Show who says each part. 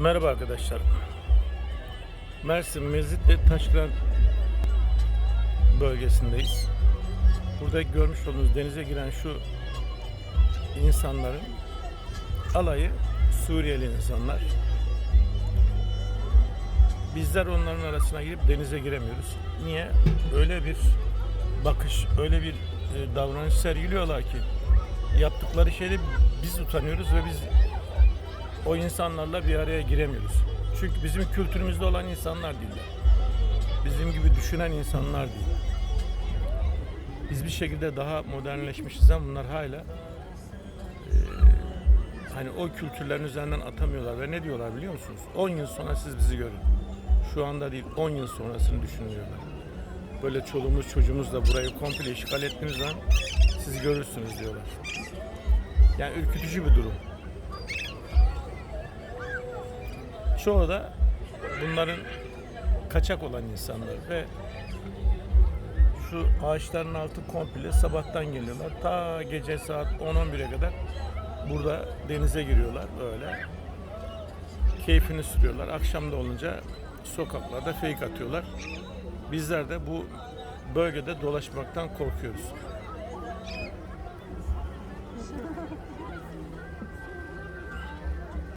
Speaker 1: Merhaba arkadaşlar. Mersin Mezitli Taşkıran bölgesindeyiz. Burada görmüş olduğunuz denize giren şu insanların alayı Suriyeli insanlar. Bizler onların arasına girip denize giremiyoruz. Niye? Öyle bir bakış, öyle bir e, davranış sergiliyorlar ki yaptıkları şeyde biz utanıyoruz ve biz o insanlarla bir araya giremiyoruz. Çünkü bizim kültürümüzde olan insanlar değiller. Bizim gibi düşünen insanlar değil. Biz bir şekilde daha modernleşmişiz ama bunlar hala e, hani o kültürlerin üzerinden atamıyorlar ve ne diyorlar biliyor musunuz? 10 yıl sonra siz bizi görün. Şu anda değil 10 yıl sonrasını düşünüyorlar. Böyle çoluğumuz çocuğumuz da burayı komple işgal ettiğiniz zaman siz görürsünüz diyorlar. Yani ürkütücü bir durum. Çoğu da bunların kaçak olan insanlar ve şu ağaçların altı komple sabahtan geliyorlar. Ta gece saat 10-11'e kadar burada denize giriyorlar böyle. Keyfini sürüyorlar. Akşam da olunca sokaklarda fake atıyorlar. Bizler de bu bölgede dolaşmaktan korkuyoruz.